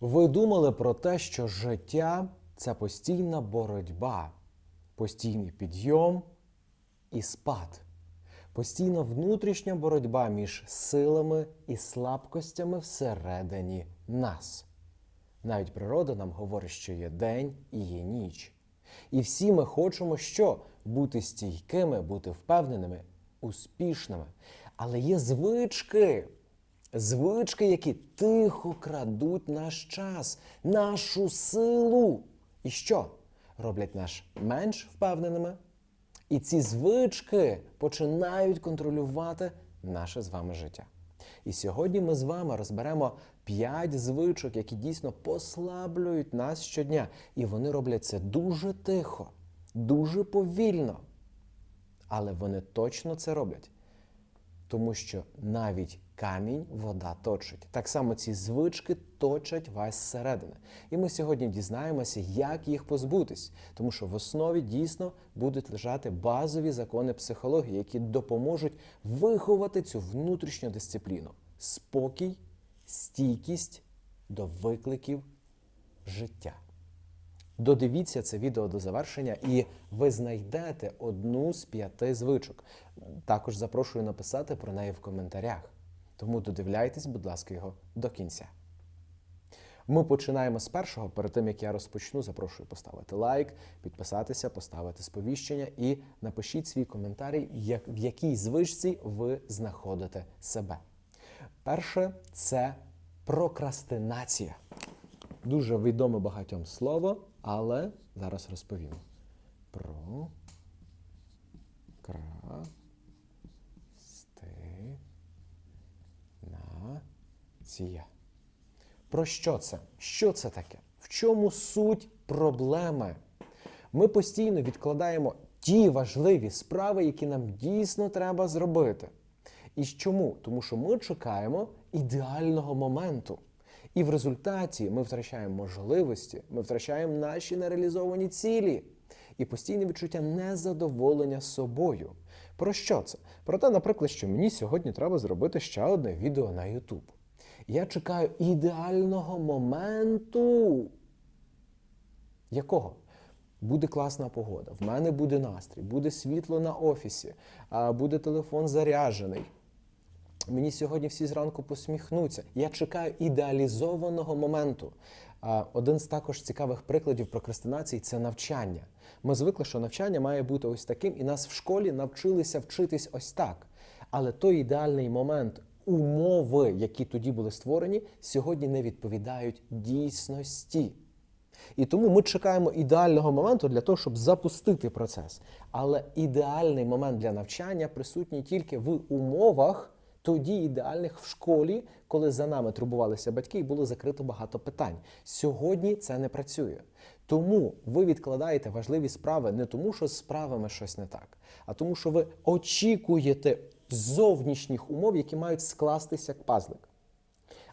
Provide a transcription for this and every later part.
Ви думали про те, що життя це постійна боротьба, постійний підйом і спад, постійна внутрішня боротьба між силами і слабкостями всередині нас. Навіть природа нам говорить, що є день і є ніч. І всі ми хочемо що? Бути стійкими, бути впевненими, успішними. Але є звички, звички, які тихо крадуть наш час, нашу силу. І що? Роблять нас менш впевненими. І ці звички починають контролювати наше з вами життя. І сьогодні ми з вами розберемо п'ять звичок, які дійсно послаблюють нас щодня. І вони роблять це дуже тихо, дуже повільно. Але вони точно це роблять. Тому що навіть камінь вода точить. Так само ці звички точать вас зсередини. І ми сьогодні дізнаємося, як їх позбутись, тому що в основі дійсно будуть лежати базові закони психології, які допоможуть виховати цю внутрішню дисципліну, спокій, стійкість до викликів життя. Додивіться це відео до завершення, і ви знайдете одну з п'яти звичок. Також запрошую написати про неї в коментарях. Тому додивляйтесь, будь ласка, його до кінця. Ми починаємо з першого. Перед тим як я розпочну, запрошую поставити лайк, підписатися, поставити сповіщення і напишіть свій коментарій, як- в якій звичці ви знаходите себе. Перше це прокрастинація. Дуже відоме багатьом слово, але зараз розповім. Про кра сти на ція. Про що це? Що це таке? В чому суть проблеми? Ми постійно відкладаємо ті важливі справи, які нам дійсно треба зробити. І чому? Тому що ми чекаємо ідеального моменту. І в результаті ми втрачаємо можливості, ми втрачаємо наші нереалізовані цілі і постійне відчуття незадоволення собою. Про що це? Про те, наприклад, що мені сьогодні треба зробити ще одне відео на YouTube. Я чекаю ідеального моменту. Якого? Буде класна погода, в мене буде настрій, буде світло на офісі, буде телефон заряджений. Мені сьогодні всі зранку посміхнуться. Я чекаю ідеалізованого моменту. Один з також цікавих прикладів прокрастинації це навчання. Ми звикли, що навчання має бути ось таким, і нас в школі навчилися вчитись ось так. Але той ідеальний момент, умови, які тоді були створені, сьогодні не відповідають дійсності. І тому ми чекаємо ідеального моменту для того, щоб запустити процес. Але ідеальний момент для навчання присутній тільки в умовах, тоді ідеальних в школі, коли за нами турбувалися батьки і було закрито багато питань. Сьогодні це не працює. Тому ви відкладаєте важливі справи не тому, що з справами щось не так, а тому, що ви очікуєте зовнішніх умов, які мають скластися як пазлик.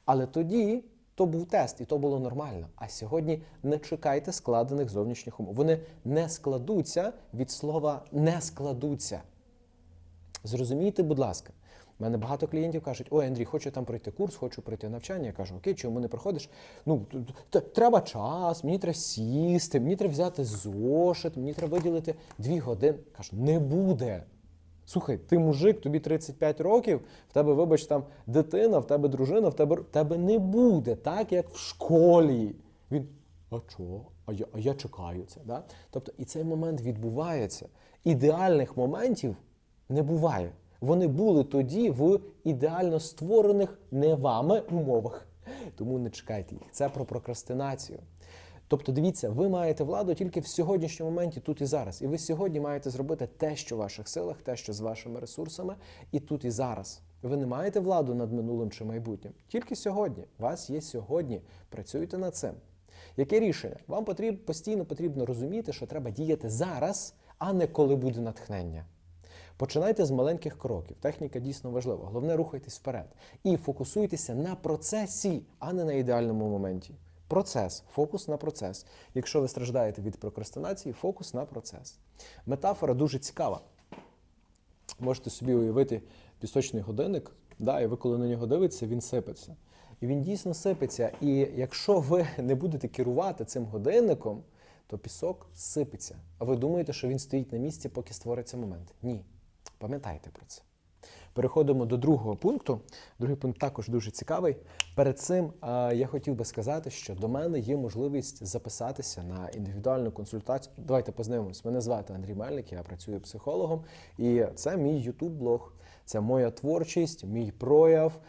Але тоді то був тест, і то було нормально. А сьогодні не чекайте складених зовнішніх умов. Вони не складуться від слова не складуться. Зрозумійте, будь ласка. У мене багато клієнтів кажуть, ой, Андрій, хочу там пройти курс, хочу пройти навчання. Я кажу, окей, чому не проходиш? Ну, треба час, мені треба сісти, мені треба взяти зошит, мені треба виділити дві години. Кажу, не буде. Слухай, ти мужик, тобі 35 років, в тебе, вибач, там дитина, в тебе дружина, в тебе в тебе не буде так, як в школі. Він, а чого? А я, а я чекаю це. Да? Тобто, і цей момент відбувається. Ідеальних моментів не буває. Вони були тоді в ідеально створених не вами умовах. Тому не чекайте їх. Це про прокрастинацію. Тобто, дивіться, ви маєте владу тільки в сьогоднішньому моменті, тут і зараз. І ви сьогодні маєте зробити те, що в ваших силах, те, що з вашими ресурсами, і тут і зараз. Ви не маєте владу над минулим чи майбутнім. Тільки сьогодні. Вас є сьогодні. Працюйте над цим. Яке рішення? Вам потрібно постійно потрібно розуміти, що треба діяти зараз, а не коли буде натхнення. Починайте з маленьких кроків. Техніка дійсно важлива. Головне рухайтесь вперед. І фокусуйтеся на процесі, а не на ідеальному моменті. Процес, фокус на процес. Якщо ви страждаєте від прокрастинації, фокус на процес. Метафора дуже цікава. Можете собі уявити пісочний годинник, да, і ви коли на нього дивитеся, він сипеться. І він дійсно сипеться. І якщо ви не будете керувати цим годинником, то пісок сипеться. А ви думаєте, що він стоїть на місці, поки створиться момент? Ні. Пам'ятайте про це. Переходимо до другого пункту. Другий пункт також дуже цікавий. Перед цим е, я хотів би сказати, що до мене є можливість записатися на індивідуальну консультацію. Давайте познайомимось. Мене звати Андрій Мельник, я працюю психологом, і це мій youtube блог це моя творчість, мій прояв.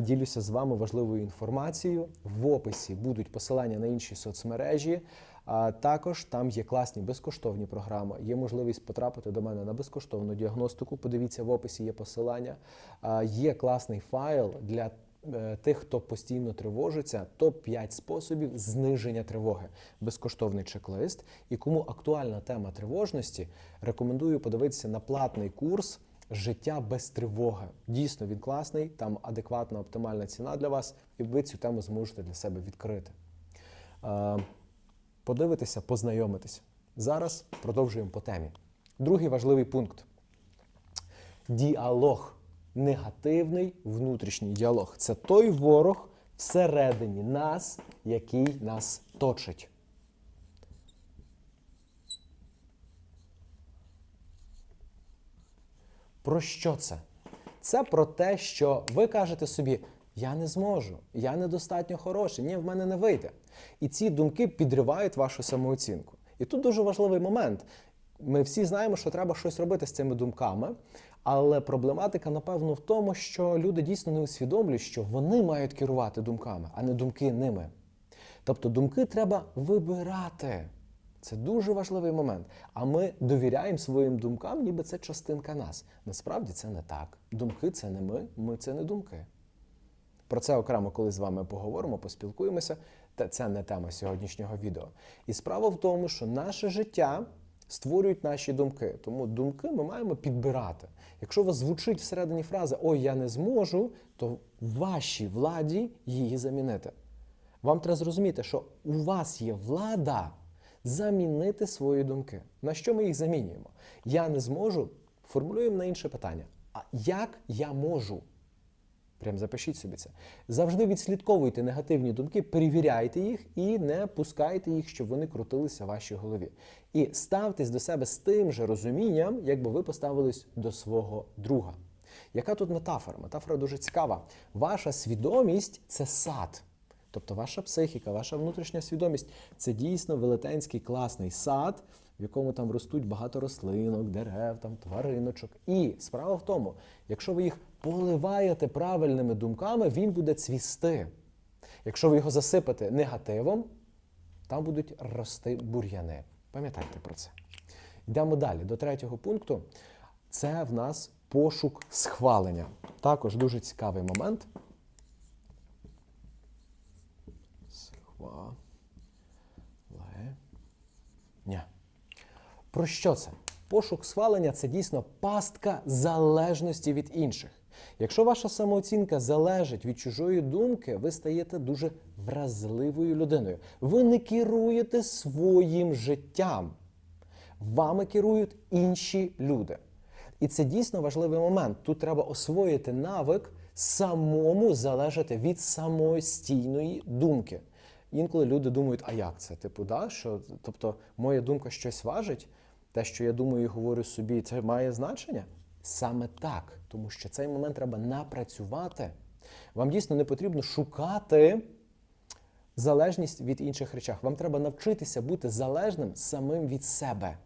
Ділюся з вами важливою інформацією. В описі будуть посилання на інші соцмережі. А також там є класні безкоштовні програми. Є можливість потрапити до мене на безкоштовну діагностику. Подивіться в описі є посилання. А, Є класний файл для е, тих, хто постійно тривожиться. Топ 5 способів зниження тривоги. Безкоштовний чек-лист. І кому актуальна тема тривожності, рекомендую подивитися на платний курс. Життя без тривоги. Дійсно, він класний, там адекватна, оптимальна ціна для вас, і ви цю тему зможете для себе відкрити. Подивитися, познайомитися. Зараз продовжуємо по темі. Другий важливий пункт: діалог. Негативний внутрішній діалог. Це той ворог всередині нас, який нас точить. Про що це? Це про те, що ви кажете собі: я не зможу, я недостатньо хороший, ні, в мене не вийде. І ці думки підривають вашу самооцінку. І тут дуже важливий момент. Ми всі знаємо, що треба щось робити з цими думками, але проблематика, напевно, в тому, що люди дійсно не усвідомлюють, що вони мають керувати думками, а не думки ними. Тобто думки треба вибирати. Це дуже важливий момент. А ми довіряємо своїм думкам, ніби це частинка нас. Насправді це не так. Думки це не ми, ми це не думки. Про це окремо, коли з вами поговоримо, поспілкуємося. Та це не тема сьогоднішнього відео. І справа в тому, що наше життя створюють наші думки. Тому думки ми маємо підбирати. Якщо у вас звучить всередині фраза Ой, я не зможу, то вашій владі її замінити. Вам треба зрозуміти, що у вас є влада замінити свої думки. На що ми їх замінюємо? Я не зможу. Формулюємо на інше питання. А як я можу? Прям запишіть собі це. Завжди відслідковуйте негативні думки, перевіряйте їх і не пускайте їх, щоб вони крутилися в вашій голові. І ставтесь до себе з тим же розумінням, якби ви поставились до свого друга. Яка тут метафора? Метафора дуже цікава. Ваша свідомість це сад. Тобто ваша психіка, ваша внутрішня свідомість це дійсно велетенський класний сад, в якому там ростуть багато рослинок, дерев, там твариночок. І справа в тому, якщо ви їх поливаєте правильними думками, він буде цвісти. Якщо ви його засипете негативом, там будуть рости бур'яни. Пам'ятайте про це. Йдемо далі до третього пункту. Це в нас пошук схвалення. Також дуже цікавий момент. Схвалення. Про що це? Пошук схвалення це дійсно пастка залежності від інших. Якщо ваша самооцінка залежить від чужої думки, ви стаєте дуже вразливою людиною. Ви не керуєте своїм життям. Вами керують інші люди. І це дійсно важливий момент. Тут треба освоїти навик самому залежати від самостійної думки. Інколи люди думають, а як це? Типу, да? що, тобто, моя думка щось важить, те, що я думаю і говорю собі, це має значення? Саме так, тому що цей момент треба напрацювати. Вам дійсно не потрібно шукати залежність від інших речах. Вам треба навчитися бути залежним самим від себе,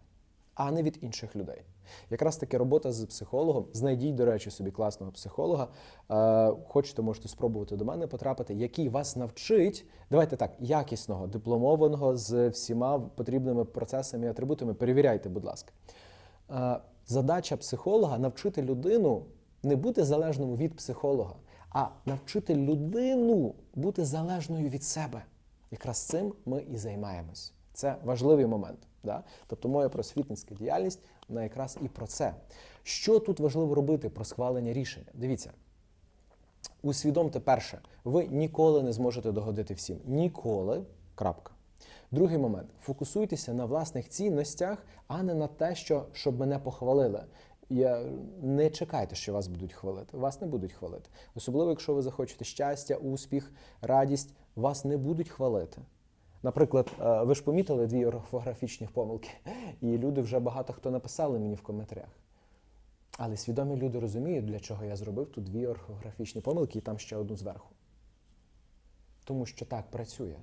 а не від інших людей. Якраз таки робота з психологом. Знайдіть, до речі, собі класного психолога. Е, Хочете, можете спробувати до мене потрапити, який вас навчить. Давайте так, якісного, дипломованого з всіма потрібними процесами і атрибутами. Перевіряйте, будь ласка. Е, Задача психолога навчити людину не бути залежною від психолога, а навчити людину бути залежною від себе. Якраз цим ми і займаємось. Це важливий момент. Да? Тобто моя просвітницька діяльність вона якраз і про це. Що тут важливо робити про схвалення рішення? Дивіться. Усвідомте перше, ви ніколи не зможете догодити всім. Ніколи. Крапка. Другий момент. Фокусуйтеся на власних цінностях, а не на те, що щоб мене похвалили. Я не чекайте, що вас будуть хвалити. Вас не будуть хвалити. Особливо, якщо ви захочете щастя, успіх, радість, вас не будуть хвалити. Наприклад, е, ви ж помітили дві орфографічні помилки, і люди вже багато хто написали мені в коментарях. Але свідомі люди розуміють, для чого я зробив тут дві орфографічні помилки і там ще одну зверху. Тому що так працює.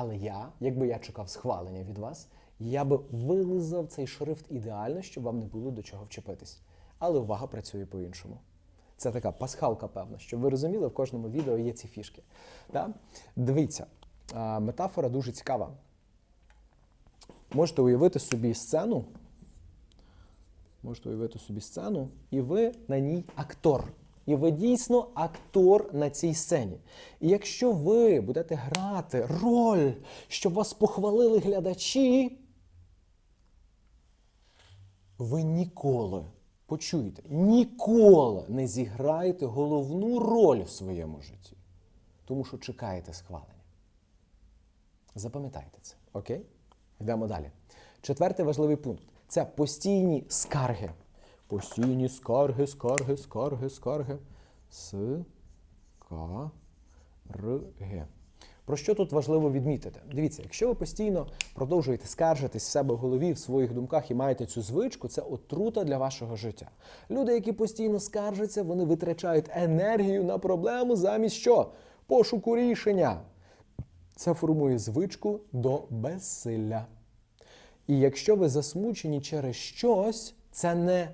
Але я, якби я чекав схвалення від вас, я би вилизав цей шрифт ідеально, щоб вам не було до чого вчепитись. Але увага працює по-іншому. Це така пасхалка, певна, щоб ви розуміли, в кожному відео є ці фішки. Да? Дивіться, метафора дуже цікава. Можете уявити собі сцену. Можете уявити собі сцену, і ви на ній актор. І ви дійсно актор на цій сцені. І якщо ви будете грати роль, щоб вас похвалили глядачі, ви ніколи, почуєте, ніколи не зіграєте головну роль в своєму житті. Тому що чекаєте схвалення. Запам'ятайте це, окей? Йдемо далі. Четвертий важливий пункт це постійні скарги. Постійні скарги, скарги, скарги, скарги. С-ка-р-г. Про що тут важливо відмітити? Дивіться, якщо ви постійно продовжуєте скаржитись в себе в голові, в своїх думках і маєте цю звичку, це отрута для вашого життя. Люди, які постійно скаржаться, вони витрачають енергію на проблему замість що? Пошуку рішення. Це формує звичку до безсилля. І якщо ви засмучені через щось, це не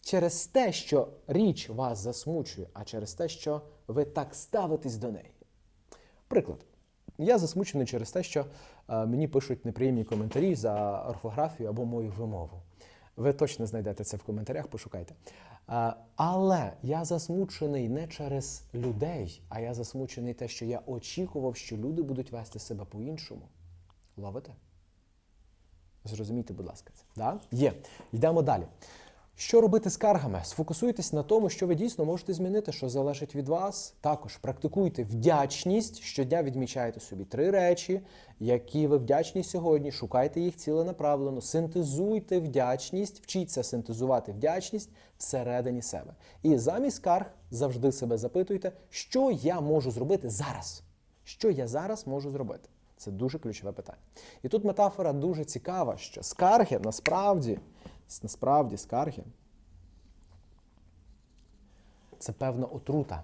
через те, що річ вас засмучує, а через те, що ви так ставитесь до неї. Приклад. Я засмучений через те, що е, мені пишуть неприємні коментарі за орфографію або мою вимову. Ви точно знайдете це в коментарях, пошукайте. Е, але я засмучений не через людей, а я засмучений те, що я очікував, що люди будуть вести себе по-іншому. Ловите? Зрозумійте, будь ласка, це. Да? Є. Йдемо далі. Що робити скаргами? Сфокусуйтесь на тому, що ви дійсно можете змінити, що залежить від вас. Також практикуйте вдячність. Щодня відмічайте собі три речі, які ви вдячні сьогодні. Шукайте їх ціленаправлено, синтезуйте вдячність, вчіться синтезувати вдячність всередині себе. І замість скарг завжди себе запитуйте, що я можу зробити зараз. Що я зараз можу зробити? Це дуже ключове питання. І тут метафора дуже цікава, що скарги насправді, насправді скарги це певна отрута.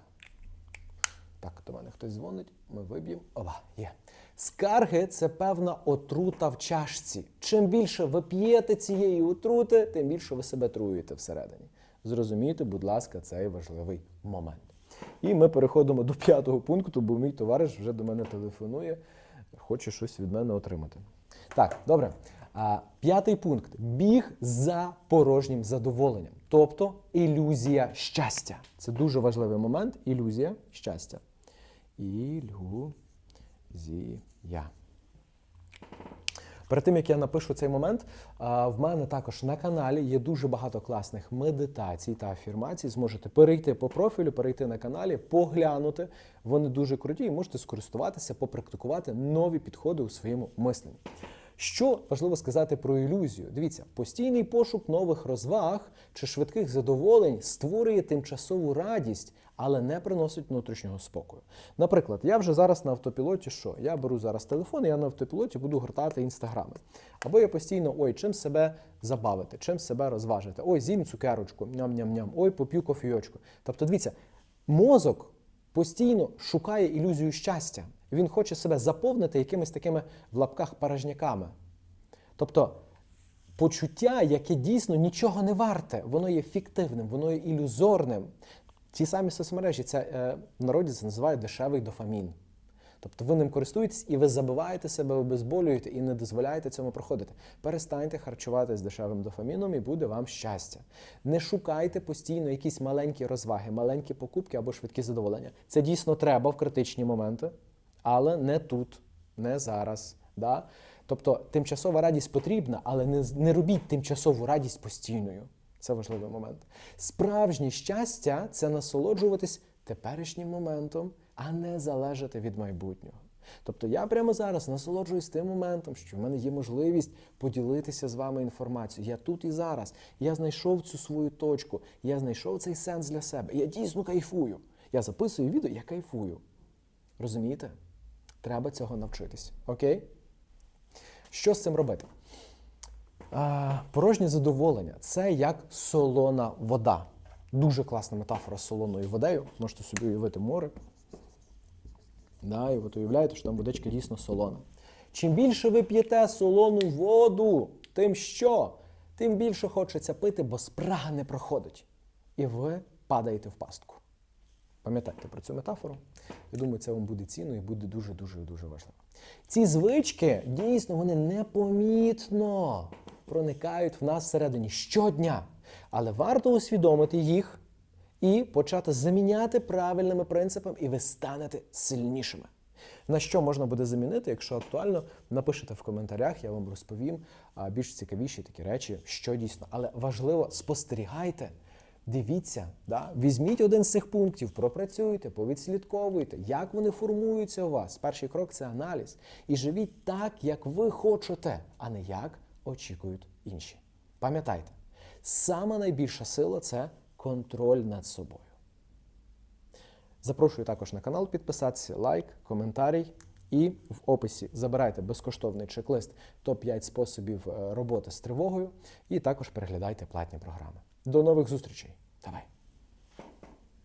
Так, до мене хтось дзвонить, ми виб'ємо. Ова, є. Скарги це певна отрута в чашці. Чим більше ви п'єте цієї отрути, тим більше ви себе труєте всередині. Зрозумійте, будь ласка, цей важливий момент. І ми переходимо до п'ятого пункту, бо мій товариш вже до мене телефонує, хоче щось від мене отримати. Так, добре. А, П'ятий пункт біг за порожнім задоволенням, тобто ілюзія щастя. Це дуже важливий момент. Ілюзія щастя. Ілюзія. Перед тим як я напишу цей момент, в мене також на каналі є дуже багато класних медитацій та афірмацій. Зможете перейти по профілю, перейти на каналі, поглянути. Вони дуже круті і можете скористуватися, попрактикувати нові підходи у своєму мисленні. Що важливо сказати про ілюзію? Дивіться, постійний пошук нових розваг чи швидких задоволень створює тимчасову радість, але не приносить внутрішнього спокою. Наприклад, я вже зараз на автопілоті, що я беру зараз телефон, і я на автопілоті буду гортати інстаграми. Або я постійно ой, чим себе забавити, чим себе розважити. Ой, з'їм цукерочку, ням-ням-ням, ой, поп'ю кофійочку. Тобто, дивіться, мозок постійно шукає ілюзію щастя. Він хоче себе заповнити якимись такими в лапках порожняками. Тобто почуття, яке дійсно нічого не варте, воно є фіктивним, воно є ілюзорним. Ті самі соцмережі, це е, в народі це називають дешевий дофамін. Тобто ви ним користуєтесь і ви забиваєте себе, обезболюєте і не дозволяєте цьому проходити. Перестаньте харчувати з дешевим дофаміном і буде вам щастя. Не шукайте постійно якісь маленькі розваги, маленькі покупки або швидкі задоволення. Це дійсно треба в критичні моменти, але не тут, не зараз. Да? Тобто тимчасова радість потрібна, але не, не робіть тимчасову радість постійною. Це важливий момент. Справжнє щастя це насолоджуватись теперішнім моментом, а не залежати від майбутнього. Тобто я прямо зараз насолоджуюсь тим моментом, що в мене є можливість поділитися з вами інформацією. Я тут і зараз. Я знайшов цю свою точку, я знайшов цей сенс для себе. Я дійсно кайфую. Я записую відео, я кайфую. Розумієте? Треба цього навчитись. Окей? Що з цим робити? А, порожнє задоволення це як солона вода. Дуже класна метафора з солоною водою. Можете собі уявити море. Да, і от уявляєте, що там водичка дійсно солона. Чим більше ви п'єте солону воду, тим що? Тим більше хочеться пити, бо спрага не проходить. І ви падаєте в пастку. Пам'ятайте про цю метафору. Я думаю, це вам буде цінно і буде дуже-дуже дуже важливо. Ці звички дійсно вони непомітно проникають в нас всередині щодня. Але варто усвідомити їх і почати заміняти правильними принципами, і ви станете сильнішими. На що можна буде замінити, якщо актуально, напишите в коментарях, я вам розповім більш цікавіші такі речі, що дійсно. Але важливо, спостерігайте, дивіться, да? візьміть один з цих пунктів, пропрацюйте, повідслідковуйте, як вони формуються у вас. Перший крок це аналіз. І живіть так, як ви хочете, а не як очікують інші. Пам'ятайте, сама найбільша сила це контроль над собою. Запрошую також на канал підписатися, лайк, коментарій. І в описі забирайте безкоштовний чек-лист топ-5 способів е, роботи з тривогою. І також переглядайте платні програми. До нових зустрічей. Давай!